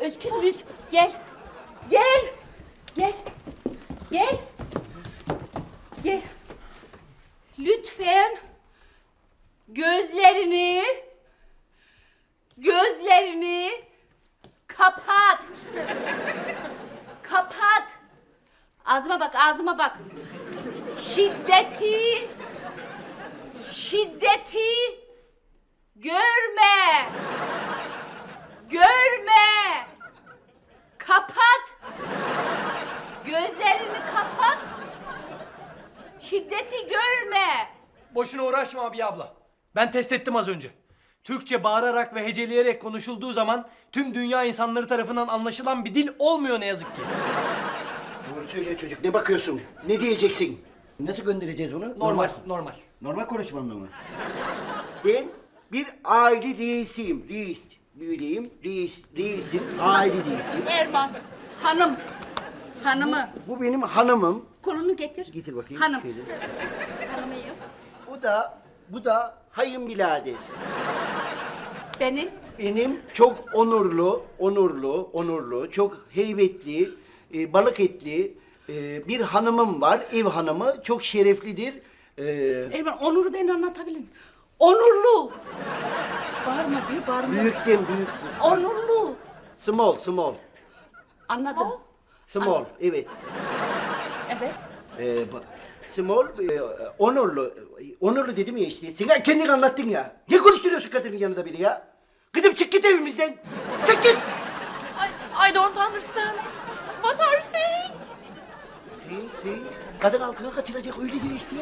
Özküz müyüz? Gel. Gel. Gel. Gel. Gel. Lütfen gözlerini gözlerini kapat. Kapat. Ağzıma bak, ağzıma bak. Şiddeti şiddeti görme. Görme. Kapat. Gözlerini kapat. Şiddeti görme. Boşuna uğraşma abi abla. Ben test ettim az önce. Türkçe bağırarak ve heceleyerek konuşulduğu zaman tüm dünya insanları tarafından anlaşılan bir dil olmuyor ne yazık ki. Doğru söyle çocuk. Ne bakıyorsun? Ne diyeceksin? Nasıl göndereceğiz bunu? Normal, normal. Normal konuşmamla mı? Ben bir aile reisiyim. Reis. Büyüleyim. Reis. Reisim. Aile reisiyim. Erman, hanım. Hanımı. Bu benim hanımım. Kolunu getir. Getir bakayım. Hanım. Şöyle. Hanımıyım. Bu da, bu da hayım birader. Benim. Benim çok onurlu, onurlu, onurlu, çok heybetli, e, balık etli e, bir hanımım var. Ev hanımı. Çok şereflidir. E, Erman, Onur'u ben anlatabilirim. Onurlu. Bağırma diyor, bağırma. büyükten büyük. Onurlu. Small, small. Anladım. Small, evet. Evet. Ee, ba- small, e, onurlu. Onurlu dedim ya işte. Sen kendin anlattın ya. Ne konuşturuyorsun kadının yanında beni ya? Kızım çık git evimizden. Çık git. I, I don't understand. What are you saying? Kazan altına kaçıracak öyle diyor işte.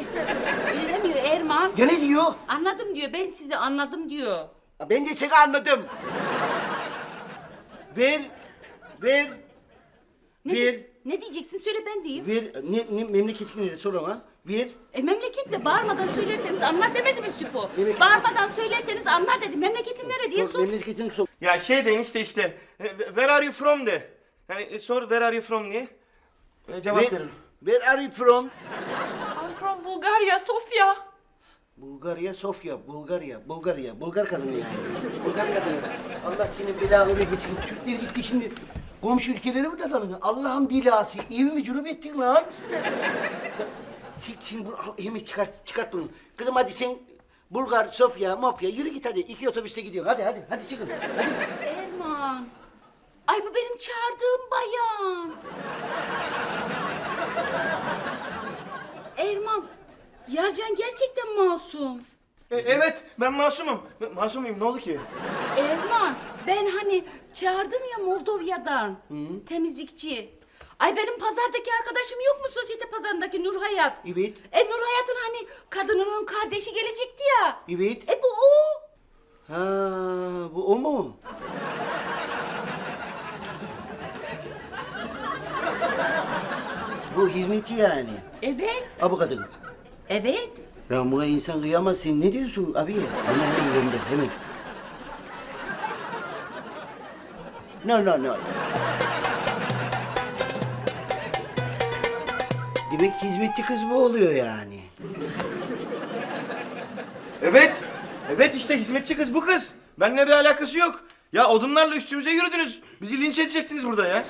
Öyle demiyor Erman. Ya ne diyor? Anladım diyor, ben sizi anladım diyor. Ben de seni anladım. ver, ver, Ne, ver, ne diyeceksin söyle ben diyeyim. ver. Ne, ne, memleketin neresi sor ama. Ver. E memlekette bağırmadan söylerseniz anlar demedi mi Süpo? Memleket- Bağırmadan söylerseniz anlar dedi. Memleketin nere diye Sor, sor. memleketin sor. Ya şey de enişte işte. e, Where are you from de. Yani e, sor where are you from diye. E, cevap Where, verin. where are you from? I'm from Bulgaria, Sofia. Bulgarya, Sofya, Bulgarya, Bulgarya, Bulgar kadını yani. Bulgar kadını. Allah senin belanı vermesin. Türkler gitti şimdi. Komşu ülkeleri mi dadanın? Allah'ın belası. Evimi cunup ettin lan. Sik şimdi bunu al, hemen çıkart, çıkart bunu. Kızım hadi sen Bulgar, Sofya, Mafya yürü git hadi. İki otobüste gidiyorsun. Hadi hadi, hadi çıkın. Hadi. Erman. Ay bu benim çağırdığım bayan. Erman. Yarcan gerçekten masum. E, evet ben masumum. Ben masumuyum ne oldu ki? Erman ben hani çağırdım ya Moldova'dan temizlikçi. Ay benim pazardaki arkadaşım yok mu sosyete pazarındaki Nur Hayat? Evet. E Nur Hayat'ın hani kadınının kardeşi gelecekti ya. Evet. E bu o. Ha, bu o mu? bu hizmetçi yani. Evet. Ha bu kadın. Evet. Lan buna insan kıyamaz. Sen ne diyorsun abi? Bunu hemen gönder, hemen. No, no, no. Demek hizmetçi kız bu oluyor yani. Evet. Evet işte hizmetçi kız bu kız. Benimle bir alakası yok. Ya odunlarla üstümüze yürüdünüz. Bizi linç edecektiniz burada ya.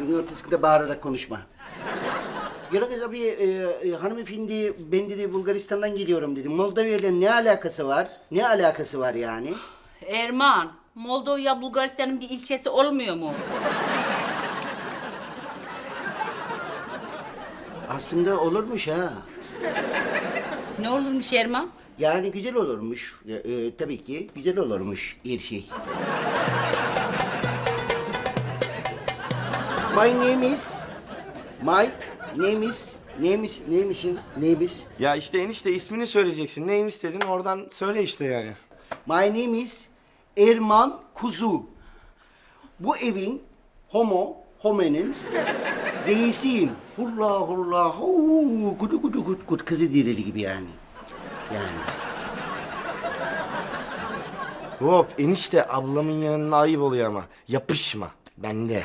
Bunun ortasında bağırarak konuşma. Yine kız abi, e, e, hanımefendi, ben dedi Bulgaristan'dan geliyorum dedi. Moldova ile ne alakası var? Ne alakası var yani? Erman, Moldova Bulgaristan'ın bir ilçesi olmuyor mu? Aslında olurmuş ha. Ne olurmuş Erman? Yani güzel olurmuş. Ya, e, tabii ki güzel olurmuş her şey. My name is... My Name is... Neymişim? İs... Ya işte enişte ismini söyleyeceksin. Neymiş dedin oradan söyle işte yani. My name is Erman Kuzu. Bu evin homo, homenin reisiyim. Hulla hulla huu, gudu gudu gud gud kızı dileli gibi yani. Yani. Hop enişte ablamın yanında ayıp oluyor ama. Yapışma. Bende.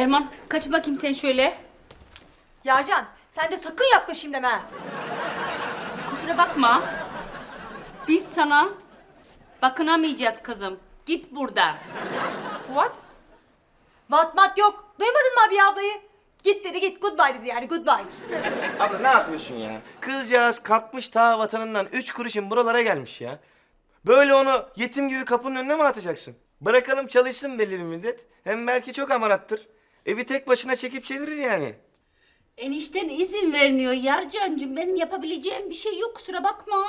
Erman, kaç bakayım sen şöyle. Yarcan sen de sakın yaklaşayım deme. ha. Kusura bakma. Biz sana bakınamayacağız kızım. Git buradan. What? Vat mat yok. Duymadın mı abi ablayı? Git dedi git goodbye dedi yani goodbye. Abla ne yapıyorsun ya? Kızcağız kalkmış ta vatanından üç kuruşun buralara gelmiş ya. Böyle onu yetim gibi kapının önüne mi atacaksın? Bırakalım çalışsın belli bir müddet. Hem belki çok amarattır. Evi tek başına çekip çevirir yani. Enişten izin vermiyor Yarcancığım. Benim yapabileceğim bir şey yok kusura bakma.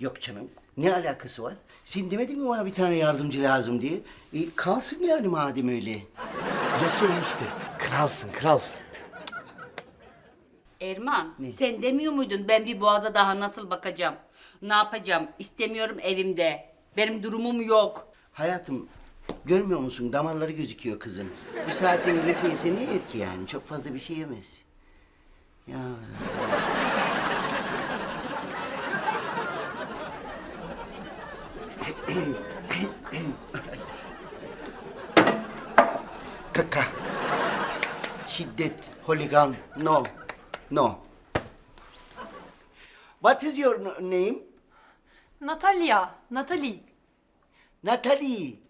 Yok canım. Ne alakası var? Sen demedin mi bana bir tane yardımcı lazım diye? E, kalsın yani madem öyle. Yaşa enişte. Kralsın kral. Erman sen demiyor muydun ben bir boğaza daha nasıl bakacağım? Ne yapacağım? İstemiyorum evimde. Benim durumum yok. Hayatım görmüyor musun damarları gözüküyor kızın. Bu saatten yese yese ne yer ki yani? Çok fazla bir şey yemez. Ya Kaka. Şiddet, holigan, no. No. What is your name? Natalia. Natalie. Natalie.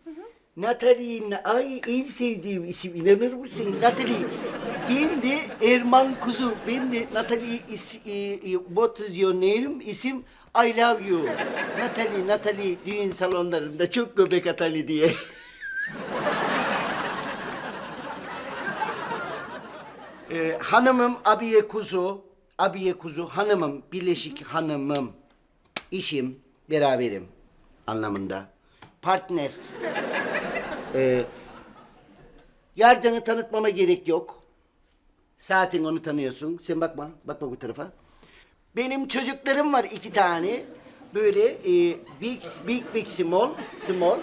Natalie, ay en sevdiğim isim inanır mısın? Natalie. Ben de Erman Kuzu. Ben de Natalie is, e, e, what is your name? İsim I love you. Natalie, Natalie düğün salonlarında çok göbek atalı diye. Ee, hanımım abiye kuzu, abiye kuzu, hanımım, birleşik hanımım, işim, beraberim anlamında. Partner. Ee, Yarcan'ı tanıtmama gerek yok. Zaten onu tanıyorsun. Sen bakma, bakma bu tarafa. Benim çocuklarım var iki tane. Böyle e, big, big, big, small, small.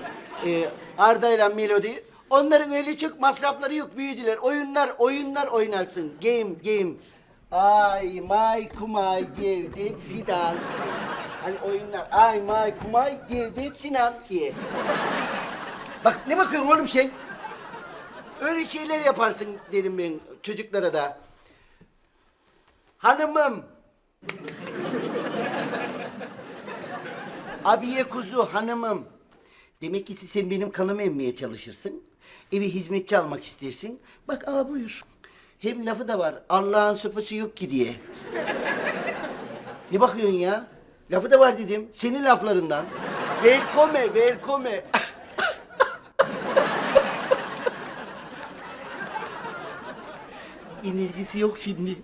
E, Arda ile Melody. Onların öyle çok masrafları yok, büyüdüler. Oyunlar, oyunlar oynarsın. Game, game. Ay, my, kumay, Cevdet, Sinan. Hani oyunlar, ay, my, kumay, Cevdet, Sinan diye. Bak ne bakıyorsun oğlum sen? Öyle şeyler yaparsın derim ben çocuklara da. Hanımım. Abiye kuzu hanımım. Demek ki sen benim kanımı emmeye çalışırsın. Evi hizmetçi almak istersin. Bak aa buyur. Hem lafı da var. Allah'ın sopası yok ki diye. Ne bakıyorsun ya? Lafı da var dedim. Senin laflarından. Welcome, welcome. Enerjisi yok şimdi.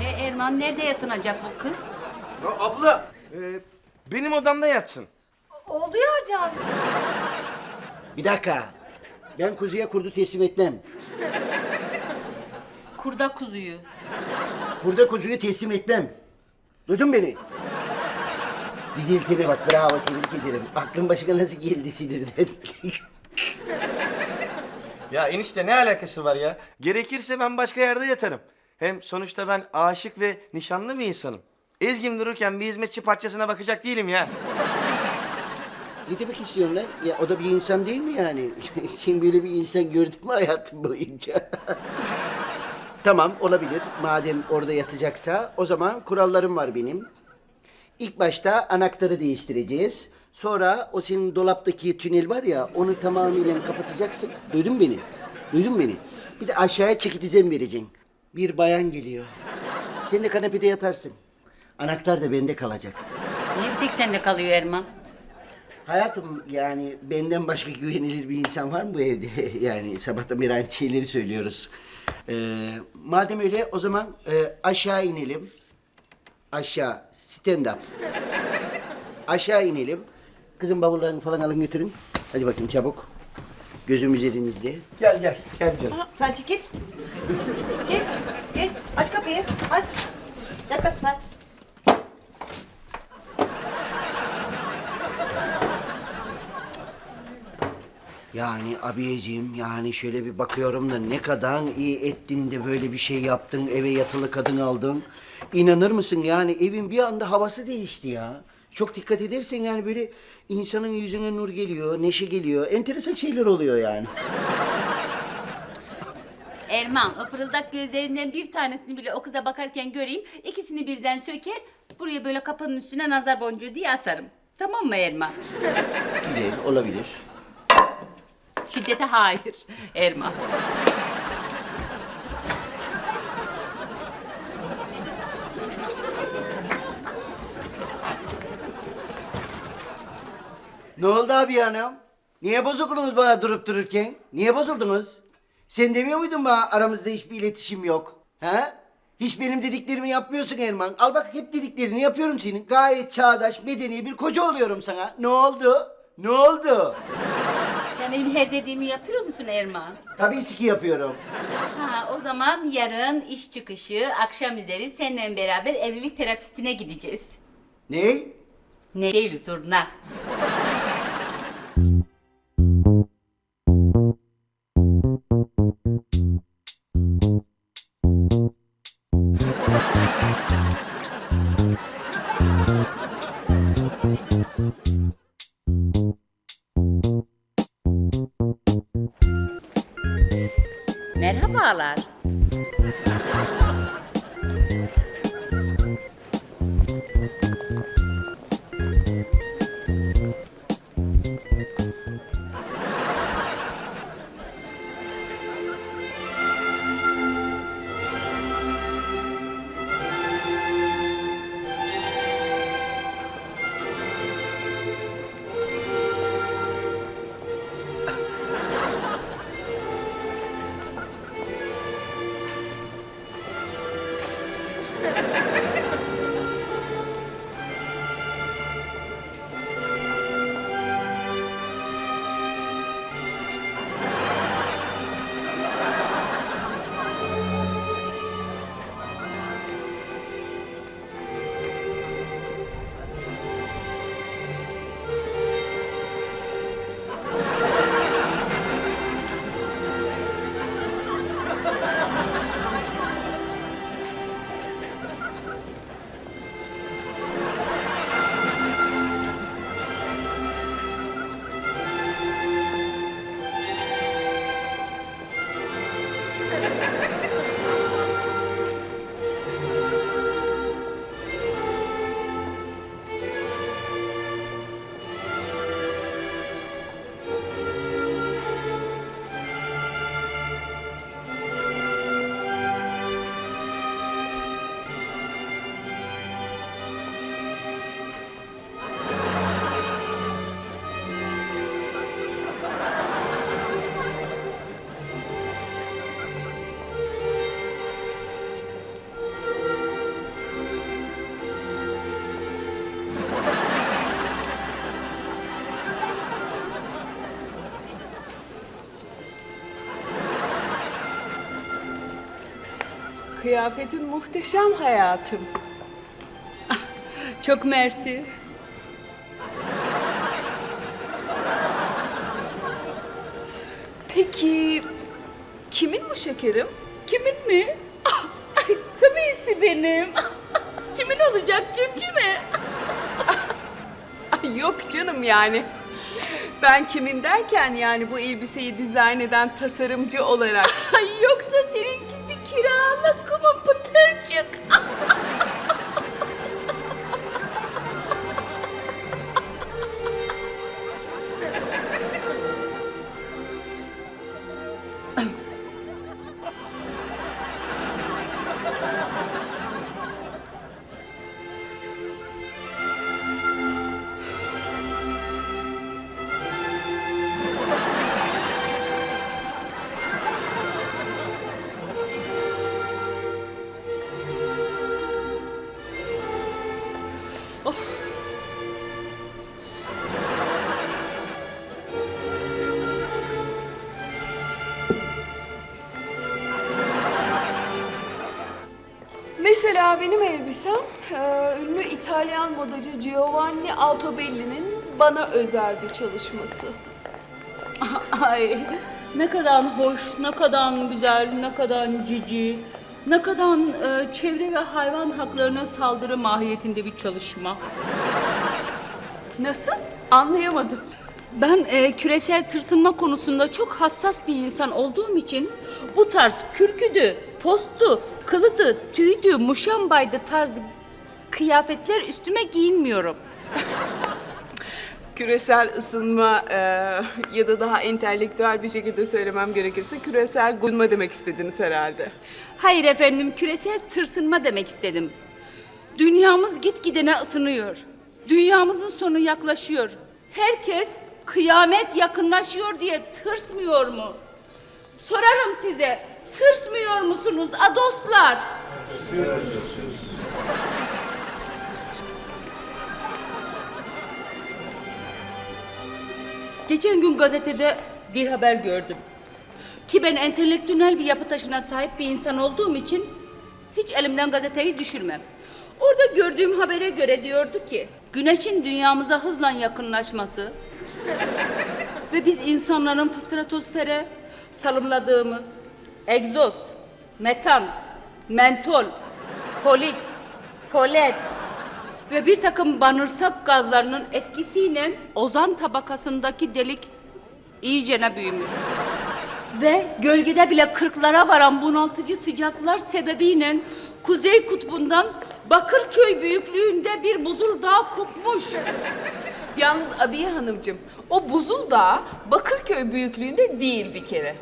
E Erman nerede yatınacak bu kız? Ya abla, e, benim odamda yatsın. Oldu Yarcan. Bir dakika. Ben kuzuya kurdu teslim etmem. Kurda kuzuyu. Kurda kuzuyu teslim etmem. Duydun beni? Güzeltene bak bravo tebrik ederim. Aklın başına nasıl geldi sinirden? Ya enişte ne alakası var ya? Gerekirse ben başka yerde yatarım. Hem sonuçta ben aşık ve nişanlı bir insanım. Ezgim dururken bir hizmetçi parçasına bakacak değilim ya. ne demek istiyorsun lan? Ya o da bir insan değil mi yani? Sen böyle bir insan gördün mü hayatın boyunca? Tamam olabilir. Madem orada yatacaksa o zaman kurallarım var benim. İlk başta anahtarı değiştireceğiz. Sonra o senin dolaptaki tünel var ya onu tamamıyla kapatacaksın. Duydun beni? Duydun beni? Bir de aşağıya çeki düzen vereceksin. Bir bayan geliyor. Sen de kanepede yatarsın. Anahtar da bende kalacak. Niye bir tek sende kalıyor Erman? Hayatım yani benden başka güvenilir bir insan var mı bu evde? yani sabahtan beri aynı şeyleri söylüyoruz. Ee, madem öyle o zaman e, aşağı inelim. Aşağı stand up. Aşağı inelim. Kızım bavullarını falan alın götürün. Hadi bakayım çabuk. Gözüm üzerinizde. Gel gel, gel canım. Sen çekil. Geç. Geç. Aç kapıyı. Aç. Yaklaş sen. Yani abiyeciğim yani şöyle bir bakıyorum da ne kadar iyi ettin de böyle bir şey yaptın. Eve yatılı kadın aldın. İnanır mısın yani evin bir anda havası değişti ya. Çok dikkat edersen yani böyle insanın yüzüne nur geliyor, neşe geliyor. Enteresan şeyler oluyor yani. Erman o fırıldak gözlerinden bir tanesini bile o kıza bakarken göreyim. ikisini birden söker. Buraya böyle kapının üstüne nazar boncuğu diye asarım. Tamam mı Erman? Güzel, olabilir. Şiddete hayır Erman. Ne oldu abi hanım? Niye bozuldunuz bana durup dururken? Niye bozuldunuz? Sen demiyor muydun bana aramızda hiçbir iletişim yok? Ha? Hiç benim dediklerimi yapmıyorsun Erman. Al bak hep dediklerini yapıyorum senin. Gayet çağdaş, medeni bir koca oluyorum sana. Ne oldu? Ne oldu? Sen benim her dediğimi yapıyor musun Erman? Tabii ki yapıyorum. Ha o zaman yarın iş çıkışı akşam üzeri seninle beraber evlilik terapistine gideceğiz. Ney? Ne değil zurna. falar. Kıyafetin muhteşem hayatım. Çok mersi. Peki kimin bu şekerim? Kimin mi? Ay, tabiisi benim. Kimin olacak cimcime? Ay yok canım yani. Ben kimin derken yani bu elbiseyi dizayn eden tasarımcı olarak. Ay yoksa seninkisi kiralık mı pıtırcık? Mesela benim elbisem e, ünlü İtalyan modacı Giovanni Altobelli'nin bana özel bir çalışması. Ay ne kadar hoş, ne kadar güzel, ne kadar cici, ne kadar e, çevre ve hayvan haklarına saldırı mahiyetinde bir çalışma. Nasıl? Anlayamadım. Ben e, küresel tırsınma konusunda çok hassas bir insan olduğum için bu tarz kürküdü, postu, kılıdı, tüydü, muşambaydı tarzı kıyafetler üstüme giyinmiyorum. Küresel ısınma e, ya da daha entelektüel bir şekilde söylemem gerekirse küresel gulma demek istediniz herhalde. Hayır efendim, küresel tırsınma demek istedim. Dünyamız gitgidene ısınıyor. Dünyamızın sonu yaklaşıyor. Herkes kıyamet yakınlaşıyor diye tırsmıyor mu? Sorarım size, tırsmıyor musunuz adoslar? Geçen gün gazetede bir haber gördüm. Ki ben entelektüel bir yapı taşına sahip bir insan olduğum için hiç elimden gazeteyi düşürmem. Orada gördüğüm habere göre diyordu ki güneşin dünyamıza hızla yakınlaşması ve biz insanların fısratosfere salımladığımız egzoz, metan, mentol, polit, polen ve bir takım banırsak gazlarının etkisiyle ozan tabakasındaki delik iyicene büyümüş. Ve gölgede bile kırklara varan bunaltıcı sıcaklar sebebiyle Kuzey Kutbu'ndan Bakırköy büyüklüğünde bir buzul dağ kopmuş. Yalnız Abiye Hanımcığım, o buzul da Bakırköy büyüklüğünde değil bir kere.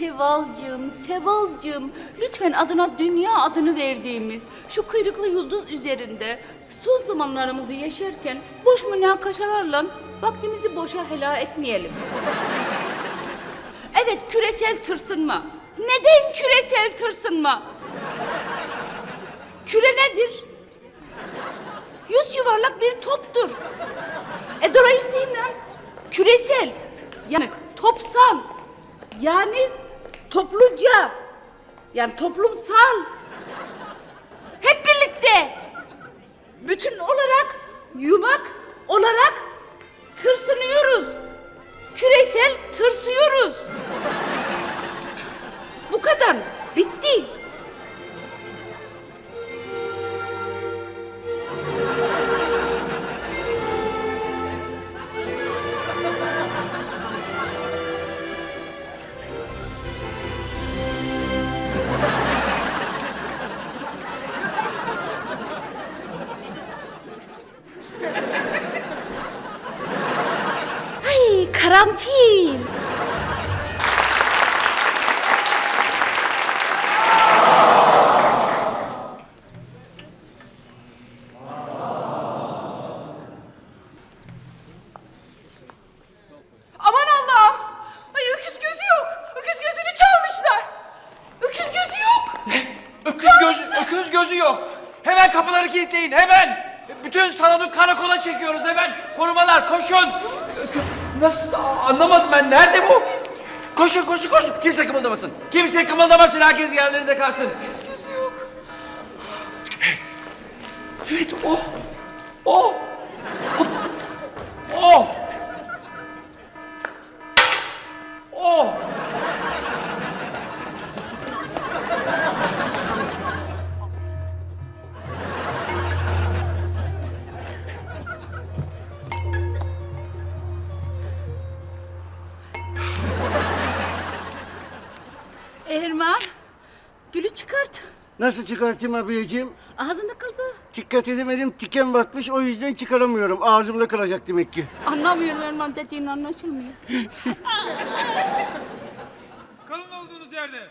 Sevalcığım, Sevalcığım, lütfen adına dünya adını verdiğimiz şu kuyruklu yıldız üzerinde son zamanlarımızı yaşarken boş münakaşalarla vaktimizi boşa helal etmeyelim. Evet, küresel tırsınma. Neden küresel tırsınma? Küre nedir? Yüz yuvarlak bir toptur. E dolayısıyla küresel yani topsal yani topluca. Yani toplumsal. Hep birlikte. Bütün olarak yumak olarak gözü yok. Hemen kapıları kilitleyin hemen. Bütün salonu karakola çekiyoruz hemen. Korumalar koşun. Nasıl anlamadım ben nerede bu? Koşun koşun koşun. Kimse kımıldamasın. Kimse kımıldamasın herkes yerlerinde kalsın. Öküz gözü yok. Evet. Evet o. O. Nasıl çıkartayım abiyeciğim? Ağzında kaldı. Dikkat edemedim tiken batmış o yüzden çıkaramıyorum. Ağzımda kalacak demek ki. Anlamıyorum Erman dediğin anlaşılmıyor. Kalın olduğunuz yerde.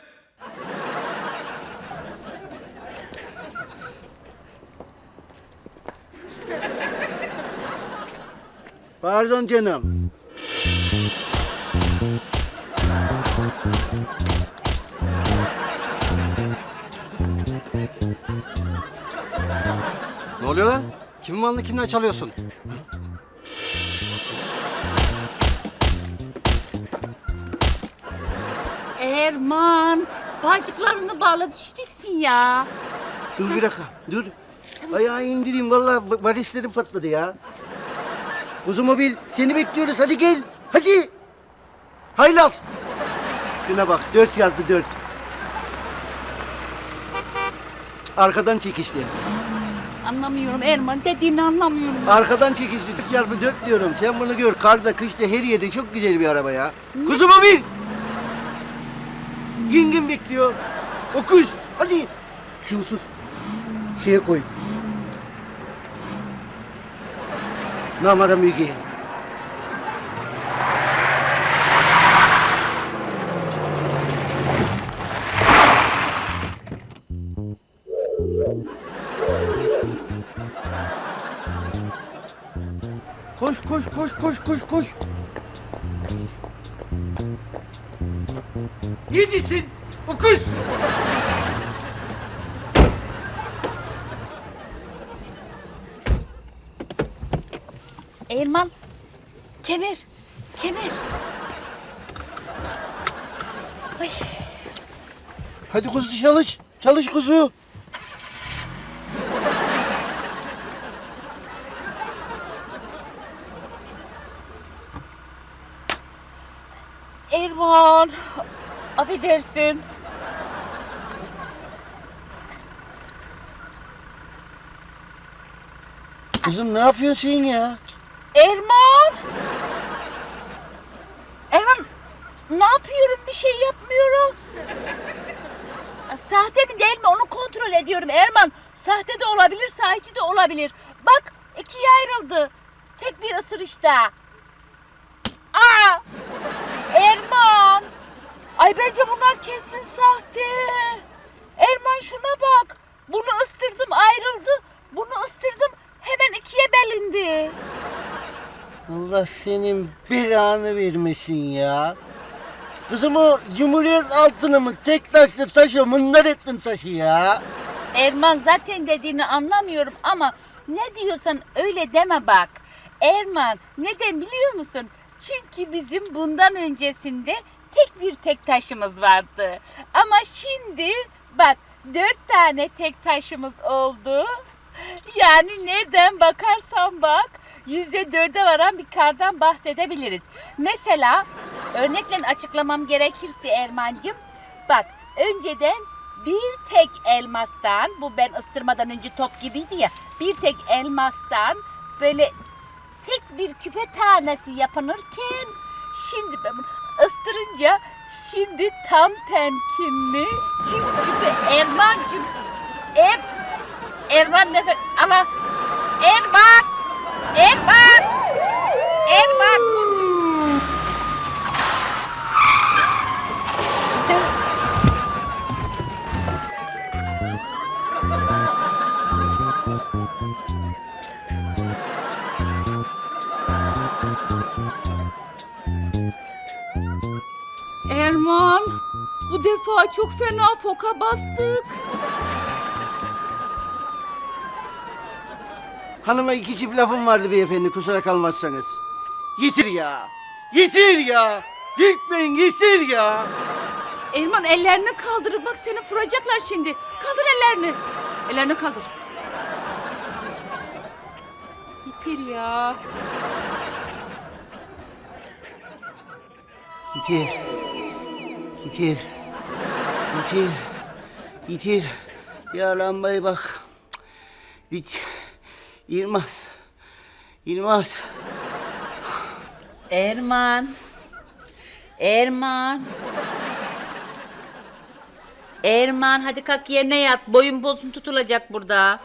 Pardon canım. Oluyor lan? Kimin malını kimden çalıyorsun? Erman. Bacıklarını bağla düşeceksin ya. Dur bir dakika dur. Ayağı indireyim vallahi va- varislerim patladı ya. Kuzumobil seni bekliyoruz hadi gel. Hadi. Haylaz. Şuna bak dört çarpı dört. Arkadan çekişli. Anlamıyorum Erman. Dediğini anlamıyorum. Arkadan çekilsin. Dört çarpı dört diyorum. Sen bunu gör. Karda, kışta, her yerde çok güzel bir araba ya. Kuzuma bin. Yengem bekliyor. Okuz. Hadi. Şunu tut. Şeye koy. Namara Müge. Koş koş koş koş. Yedisin. Okuz. Erman, kemer, kemer. Hadi kuzu çalış. Çalış kuzu. Erman, affedersin. Kızım ne yapıyorsun ya? Erman! Erman, ne yapıyorum? Bir şey yapmıyorum. Sahte mi değil mi? Onu kontrol ediyorum Erman. Sahte de olabilir, sahici de olabilir. Bak, ikiye ayrıldı. Tek bir ısırışta. Aa! Ay bence bunlar kesin sahte. Erman şuna bak. Bunu ıstırdım ayrıldı. Bunu ıstırdım hemen ikiye bölündü. Allah senin belanı vermesin ya. Kızım o Cumhuriyet altını mı tek taşlı taşı mındar ettim taşı ya. Erman zaten dediğini anlamıyorum ama ne diyorsan öyle deme bak. Erman neden biliyor musun? Çünkü bizim bundan öncesinde tek bir tek taşımız vardı. Ama şimdi bak dört tane tek taşımız oldu. Yani nereden bakarsan bak yüzde dörde varan bir kardan bahsedebiliriz. Mesela örnekle açıklamam gerekirse Ermancığım bak önceden bir tek elmastan bu ben ıstırmadan önce top gibiydi ya bir tek elmastan böyle tek bir küpe tanesi yapılırken şimdi ben bunu ıstırınca şimdi tam temkinli. Çift küpe Ermancığım Er Erman nefes ala Erman Erman Erman Erman bu defa çok fena foka bastık. Hanıma iki çift lafım vardı beyefendi kusura kalmazsanız. Yitir ya. Yitir ya. Lütfen yitir ya. Erman ellerini kaldırır bak seni vuracaklar şimdi. Kaldır ellerini. Ellerini kaldır. Yitir ya. Yitir. Yitir. Yitir. Yitir. Ya lambayı bak. Hiç. Yılmaz. Yılmaz. Erman. Erman. Erman hadi kalk yerine yat. Boyun bozun tutulacak burada.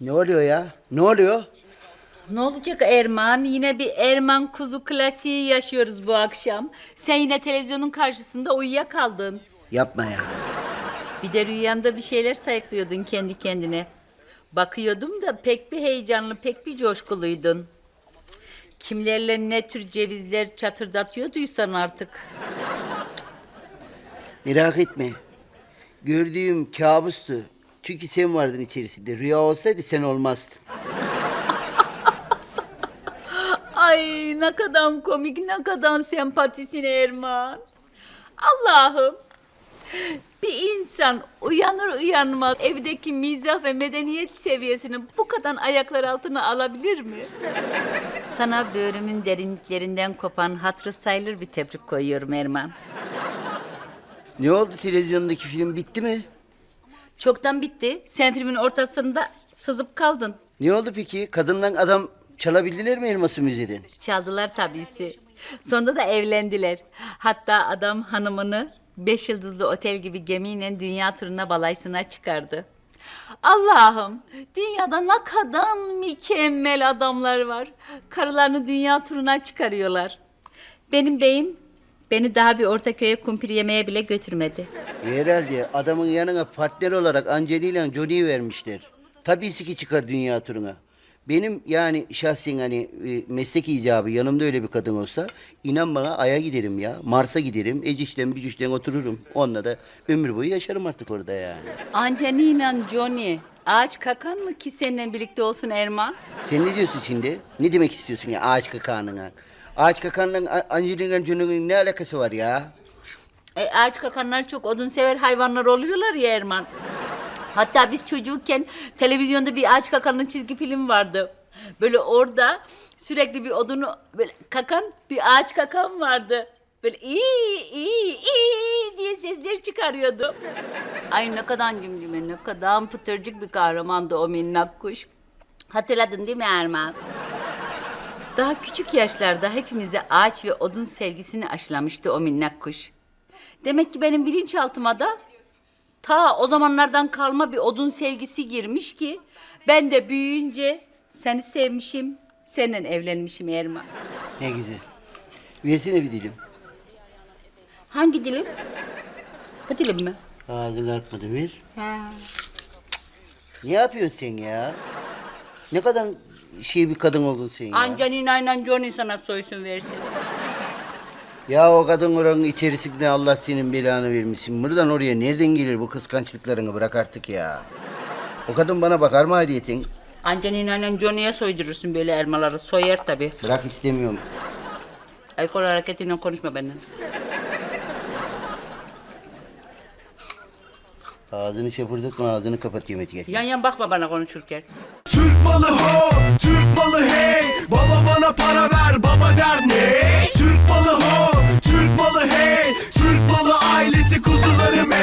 Ne oluyor ya? Ne oluyor? Ne olacak Erman? Yine bir Erman kuzu klasiği yaşıyoruz bu akşam. Sen yine televizyonun karşısında uyuyakaldın. Yapma ya. Bir de rüyanda bir şeyler sayıklıyordun kendi kendine. Bakıyordum da pek bir heyecanlı, pek bir coşkuluydun. Kimlerle ne tür cevizler çatırdatıyorduysan artık. Merak etme. Gördüğüm kabustu. Çünkü sen vardın içerisinde. Rüya olsaydı sen olmazdın. Ay ne kadar komik, ne kadar sempatisin Erman. Allah'ım. Bir insan uyanır uyanmaz evdeki mizah ve medeniyet seviyesini bu kadar ayaklar altına alabilir mi? Sana böğrümün derinliklerinden kopan hatırı sayılır bir tebrik koyuyorum Erman. Ne oldu televizyondaki film bitti mi? Çoktan bitti. Sen filmin ortasında sızıp kaldın. Ne oldu peki? Kadınla adam çalabildiler mi elması müzeden? Çaldılar tabisi. Sonunda da evlendiler. Hatta adam hanımını beş yıldızlı otel gibi gemiyle dünya turuna balaysına çıkardı. Allah'ım dünyada ne kadar mükemmel adamlar var. Karılarını dünya turuna çıkarıyorlar. Benim beyim beni daha bir Ortaköy'e kumpir yemeye bile götürmedi. Herhalde adamın yanına partner olarak Angelina Jolie'yi vermişler. Tabii ki çıkar dünya turuna. Benim yani şahsen hani e, meslek icabı yanımda öyle bir kadın olsa inan bana Ay'a giderim ya. Mars'a giderim. Ecişten bücüşten otururum. Onunla da ömür boyu yaşarım artık orada yani. Angelina Johnny ağaç kakan mı ki seninle birlikte olsun Erman? Sen ne diyorsun şimdi? Ne demek istiyorsun ya ağaç kakanına? Ağaç kakanla Angelina Jolie'nin ne alakası var ya? E, ağaç kakanlar çok odun sever hayvanlar oluyorlar ya Erman. Hatta biz çocukken televizyonda bir ağaç kakanın çizgi film vardı. Böyle orada sürekli bir odunu böyle kakan bir ağaç kakan vardı. Böyle iyi iyi iyi diye sesler çıkarıyordu. Ay ne kadar cimcime ne kadar pıtırcık bir kahramandı o minnak kuş. Hatırladın değil mi Erman? Daha küçük yaşlarda hepimize ağaç ve odun sevgisini aşılamıştı o minnak kuş. Demek ki benim bilinçaltıma da ta o zamanlardan kalma bir odun sevgisi girmiş ki ben de büyüyünce seni sevmişim, seninle evlenmişim Erman. Ne güzel. Versene bir dilim. Hangi dilim? Bu dilim mi? Ağzını atmadım ver. Ne yapıyorsun sen ya? Ne kadar şey bir kadın oldun sen ya. Angelina ile Johnny sana soysun versin. Ya o kadın oranın içerisinde Allah senin belanı vermişsin. Buradan oraya nereden gelir bu kıskançlıklarını bırak artık ya. O kadın bana bakar mı hadiyetin? Angelina ile Johnny'ye soydurursun böyle elmaları. Soyar tabii. Bırak istemiyorum. Alkol hareketiyle konuşma benden. Ağzını şapırdatma ağzını kapat yemek yer. Yan yan bakma bana konuşurken. Türk malı ho, Türk malı hey. Baba bana para ver, baba der ne? Türk malı ho, Türk malı hey. Türk malı ailesi kuzularım hey.